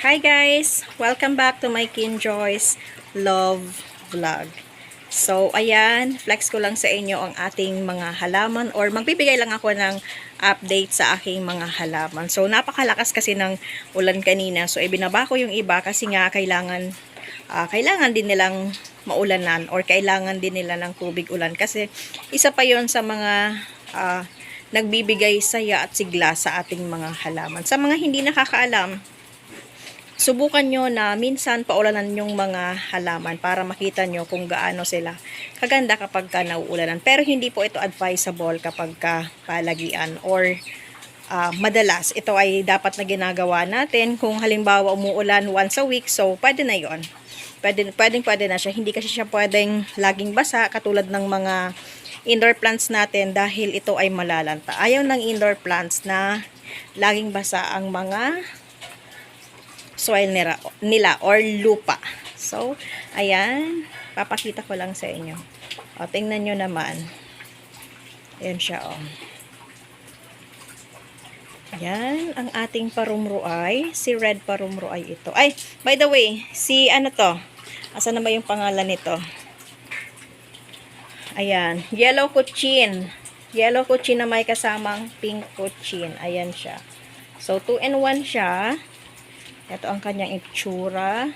Hi guys! Welcome back to my Kinjoy's Love Vlog. So, ayan, flex ko lang sa inyo ang ating mga halaman or magbibigay lang ako ng update sa aking mga halaman. So, napakalakas kasi ng ulan kanina. So, ibinaba ko yung iba kasi nga kailangan ah, kailangan din nilang maulanan or kailangan din nila ng tubig ulan kasi isa pa yon sa mga ah, nagbibigay saya at sigla sa ating mga halaman. Sa mga hindi nakakaalam, subukan nyo na minsan paulanan yung mga halaman para makita nyo kung gaano sila kaganda kapag ka nauulanan. Pero hindi po ito advisable kapag ka palagian or ah, madalas. Ito ay dapat na ginagawa natin kung halimbawa umuulan once a week. So, pwede na yon Pwede, pwedeng pwede na siya. Hindi kasi siya pwedeng laging basa katulad ng mga indoor plants natin dahil ito ay malalanta. Ayaw ng indoor plants na laging basa ang mga soil nila, nila or lupa. So, ayan, papakita ko lang sa inyo. O, tingnan nyo naman. Ayan siya, o. Ayan, ang ating parumruay. Si red parumruay ito. Ay, by the way, si ano to? Asa na ba yung pangalan nito? Ayan, yellow kuchin. Yellow kuchin na may kasamang pink kuchin. Ayan siya. So, 2 in 1 siya. Ito ang kanyang itsura.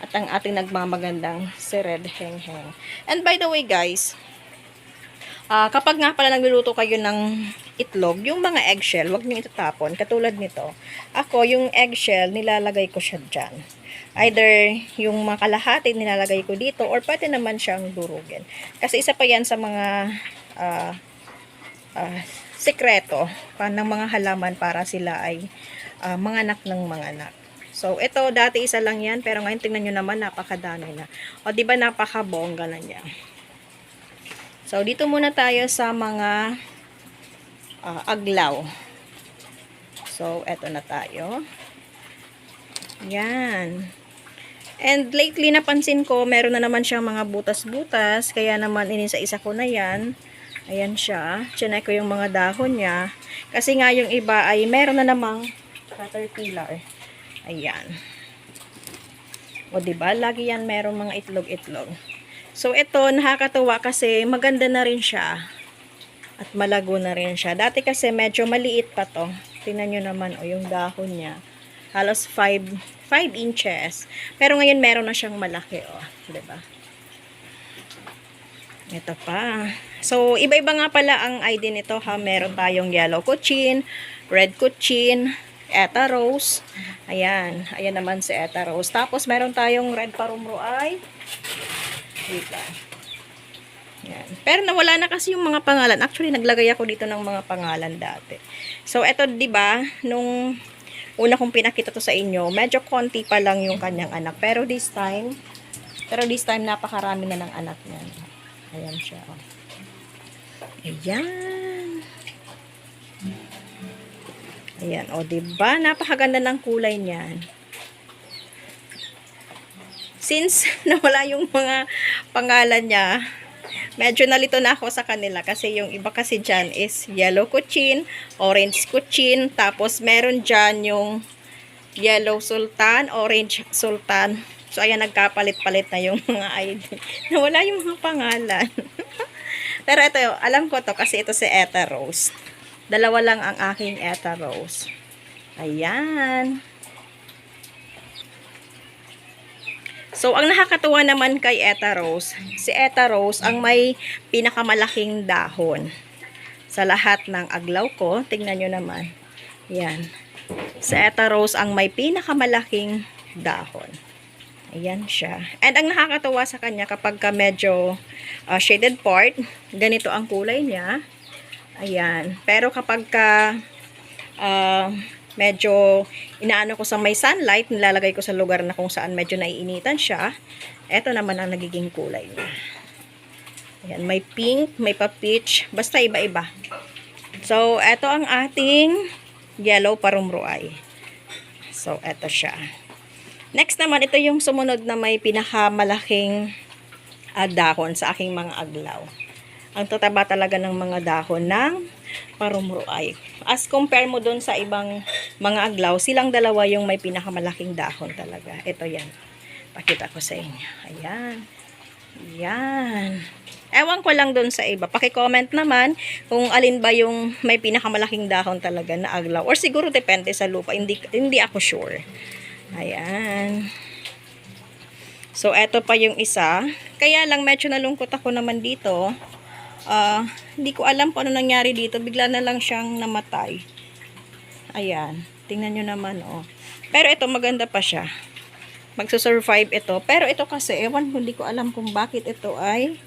At ang ating nagmamagandang si Red Heng Heng. And by the way guys, ah kapag nga pala nagluluto kayo ng itlog, yung mga eggshell, wag niyo itatapon. Katulad nito. Ako, yung eggshell, nilalagay ko siya dyan. Either yung mga kalahati nilalagay ko dito or pwede naman siyang durugin. Kasi isa pa yan sa mga ah ah, sekreto pa ng mga halaman para sila ay ah, mga anak ng mga anak. So, ito, dati isa lang yan, pero ngayon tingnan nyo naman, napakadami na. O, di ba napakabongga na niya. So, dito muna tayo sa mga ah, aglaw. So, eto na tayo. Yan. And lately, napansin ko, meron na naman siyang mga butas-butas, kaya naman inisa-isa ko na yan. Ayan siya. Chinek ko yung mga dahon niya. Kasi nga yung iba ay meron na namang caterpillar. Ayan. O, diba? Lagi yan meron mga itlog-itlog. So, ito, nakakatuwa kasi maganda na rin siya. At malago na rin siya. Dati kasi medyo maliit pa to. Tingnan nyo naman, o, yung dahon niya. Halos 5, 5 inches. Pero ngayon meron na siyang malaki, o. Diba? Ito pa. So, iba-iba nga pala ang ID nito ha. Meron tayong yellow kuchin, red kuchin, eta rose. Ayan. Ayan naman si eta rose. Tapos, meron tayong red parumroay. Wait lang. Ayan. Pero nawala na kasi yung mga pangalan. Actually, naglagay ako dito ng mga pangalan dati. So, eto, ba nung una kong pinakita to sa inyo, medyo konti pa lang yung kanyang anak. Pero this time, pero this time, napakarami na ng anak niya. Ayan siya. Oh. Ayan. Ayan. O, diba? Napakaganda ng kulay niyan. Since nawala yung mga pangalan niya, medyo nalito na ako sa kanila kasi yung iba kasi dyan is yellow kuchin, orange kuchin, tapos meron dyan yung yellow sultan, orange sultan. So, ayan, nagkapalit-palit na yung mga ID. Nawala yung mga pangalan. Pero ito, alam ko to kasi ito si Eta Rose. Dalawa lang ang aking Eta Rose. Ayan. So, ang nakakatuwa naman kay Eta Rose, si Eta Rose ang may pinakamalaking dahon sa lahat ng aglaw ko. Tingnan nyo naman. Yan. Si Eta Rose ang may pinakamalaking dahon. Ayan siya. And ang nakakatuwa sa kanya kapag ka medyo uh, shaded part, ganito ang kulay niya. Ayan. Pero kapag ka uh, medyo inaano ko sa may sunlight, nilalagay ko sa lugar na kung saan medyo naiinitan siya, eto naman ang nagiging kulay niya. Ayan, may pink, may pa-peach, basta iba-iba. So, eto ang ating yellow parumruay. So, eto siya. Next naman, ito yung sumunod na may pinakamalaking uh, dahon sa aking mga aglaw. Ang tataba talaga ng mga dahon ng parumuruay. As compare mo dun sa ibang mga aglaw, silang dalawa yung may pinakamalaking dahon talaga. Ito yan. Pakita ko sa inyo. Ayan. Ayan. Ewan ko lang dun sa iba. Paki-comment naman kung alin ba yung may pinakamalaking dahon talaga na aglaw. Or siguro depende sa lupa. Hindi, hindi ako sure. Ayan. So, eto pa yung isa. Kaya lang medyo nalungkot ako naman dito. Ah, hindi ko alam kung ano nangyari dito. Bigla na lang siyang namatay. Ayan. Tingnan nyo naman, oh. Pero ito, maganda pa siya. Magsusurvive ito. Pero ito kasi, ewan ko, hindi ko alam kung bakit ito ay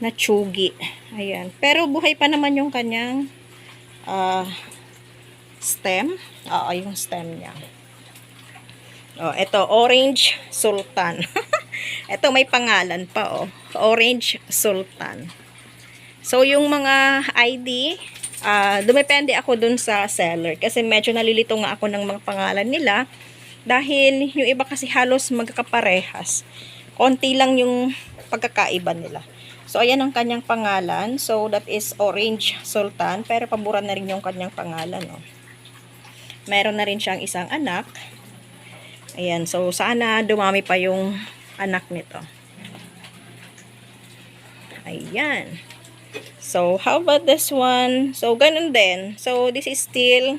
natsugi. Ayan. Pero buhay pa naman yung kanyang ah, stem. Oo, yung stem niya. Oh, ito, Orange Sultan. ito may pangalan pa, oh. Orange Sultan. So, yung mga ID, ah dumepende ako dun sa seller. Kasi medyo nalilito nga ako ng mga pangalan nila. Dahil yung iba kasi halos magkakaparehas. Konti lang yung pagkakaiba nila. So, ayan ang kanyang pangalan. So, that is Orange Sultan. Pero pabura na rin yung kanyang pangalan, oh. Meron na rin siyang isang anak. Ayan, so sana dumami pa yung anak nito. Ayan. So, how about this one? So, ganun din. So, this is still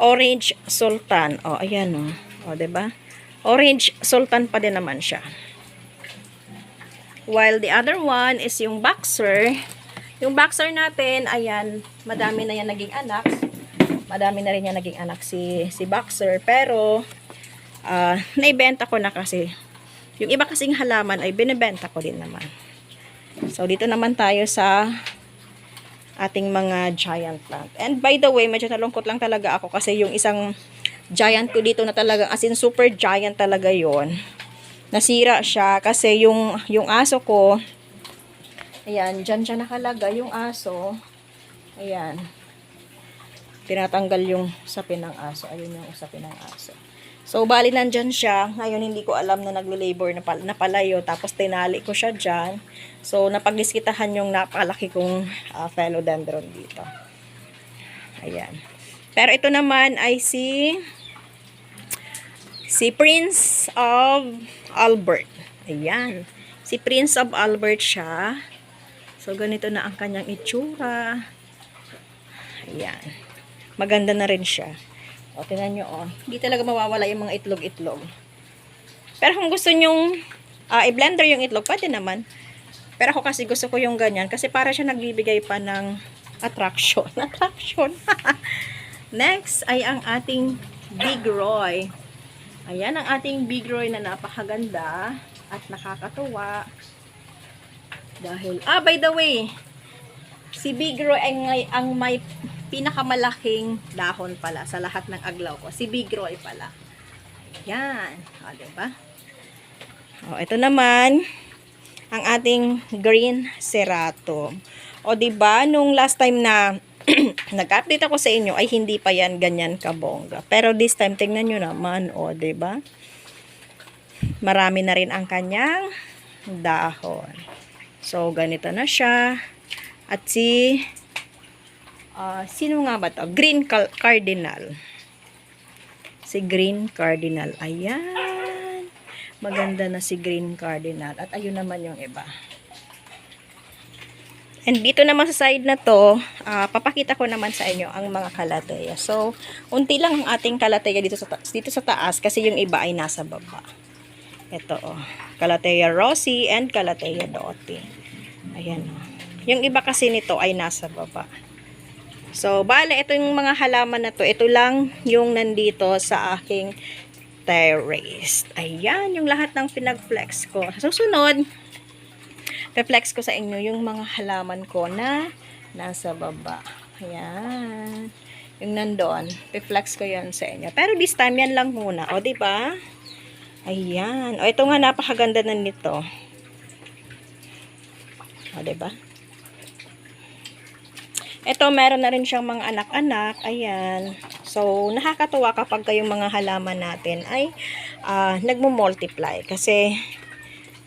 Orange Sultan. O, oh, ayan o. Oh. O, oh, diba? Orange Sultan pa din naman siya. While the other one is yung boxer. Yung boxer natin, ayan, madami na yan naging anak. Madami na rin yan naging anak si, si boxer. Pero, uh, naibenta ko na kasi. Yung iba kasing halaman ay binibenta ko din naman. So, dito naman tayo sa ating mga giant plant. And by the way, medyo nalungkot lang talaga ako kasi yung isang giant ko dito na talaga, as in super giant talaga yon Nasira siya kasi yung, yung aso ko, ayan, dyan siya nakalagay yung aso. Ayan. Tinatanggal yung sapin ng aso. Ayun yung sapin ng aso. So, bali nandyan siya. Ngayon, hindi ko alam na nagle-labor na, pal na palayo. Tapos, tinali ko siya dyan. So, napagdiskitahan yung napakalaki kong uh, philodendron dito. Ayan. Pero ito naman ay si si Prince of Albert. Ayan. Si Prince of Albert siya. So, ganito na ang kanyang itsura. Ayan. Maganda na rin siya. O, tingnan nyo, o. Hindi talaga mawawala yung mga itlog-itlog. Pero kung gusto nyong uh, i-blender yung itlog, pwede naman. Pero ako kasi gusto ko yung ganyan. Kasi para siya nagbibigay pa ng attraction. attraction. Next ay ang ating Big Roy. Ayan ang ating Big Roy na napakaganda at nakakatuwa. Dahil, ah, by the way, si Big Roy ay ang may pinakamalaking dahon pala sa lahat ng aglaw ko. Si Big Roy pala. Yan. O, diba? O, ito naman, ang ating green serato. O, diba, nung last time na nag-update ako sa inyo, ay hindi pa yan ganyan kabongga. Pero this time, tingnan nyo naman, o, diba? Marami na rin ang kanyang dahon. So, ganito na siya. At si Uh, sino nga ba to? Green Cardinal. Si Green Cardinal. Ayan. Maganda na si Green Cardinal. At ayun naman yung iba. And dito naman sa side na to, uh, papakita ko naman sa inyo ang mga kalateya. So, unti lang ang ating kalateya dito sa, dito sa taas kasi yung iba ay nasa baba. Ito oh. Kalateya Rossi and Kalateya Doti. Ayan oh. Yung iba kasi nito ay nasa baba. So, bale, ito yung mga halaman na to. Ito lang yung nandito sa aking terrace. Ayan, yung lahat ng pinag-flex ko. Susunod, pe-flex ko sa inyo yung mga halaman ko na nasa baba. Ayan. Yung nandoon, pe-flex ko yan sa inyo. Pero this time, yan lang muna. O, ba? Ayan. O, ito nga, napakaganda na nito. O, ba? Ito, meron na rin siyang mga anak-anak. Ayan. So, nakakatuwa kapag kayong mga halaman natin ay uh, nagmo-multiply. Kasi,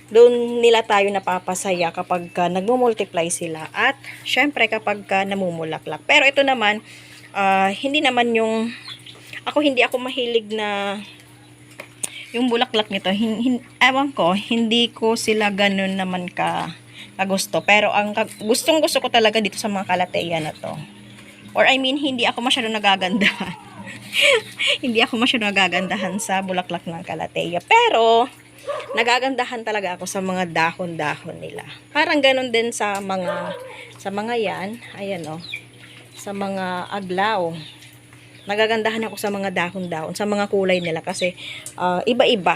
doon nila tayo napapasaya kapag ka nagmumultiply sila at syempre kapag ka namumulaklak. Pero ito naman, ah, hindi naman yung, ako hindi ako mahilig na yung bulaklak nito, hin, hin, ewan ko, hindi ko sila ganun naman ka kagusto. Pero ang gustong gusto ko talaga dito sa mga kalateya na to. Or I mean, hindi ako masyado nagagandahan. hindi ako masyado nagagandahan sa bulaklak ng kalateya. Pero, nagagandahan talaga ako sa mga dahon-dahon nila. Parang ganun din sa mga, sa mga yan, ayan o, sa mga aglaw. Nagagandahan ako sa mga dahon-dahon, sa mga kulay nila kasi ah, iba-iba.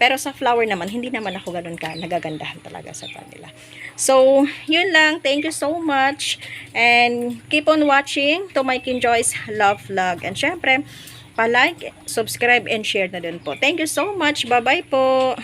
Pero sa flower naman, hindi naman ako ganun ka nagagandahan talaga sa kanila. So, yun lang. Thank you so much. And keep on watching to my Joy's Love Vlog. And syempre, pa-like, subscribe, and share na din po. Thank you so much. Bye-bye po.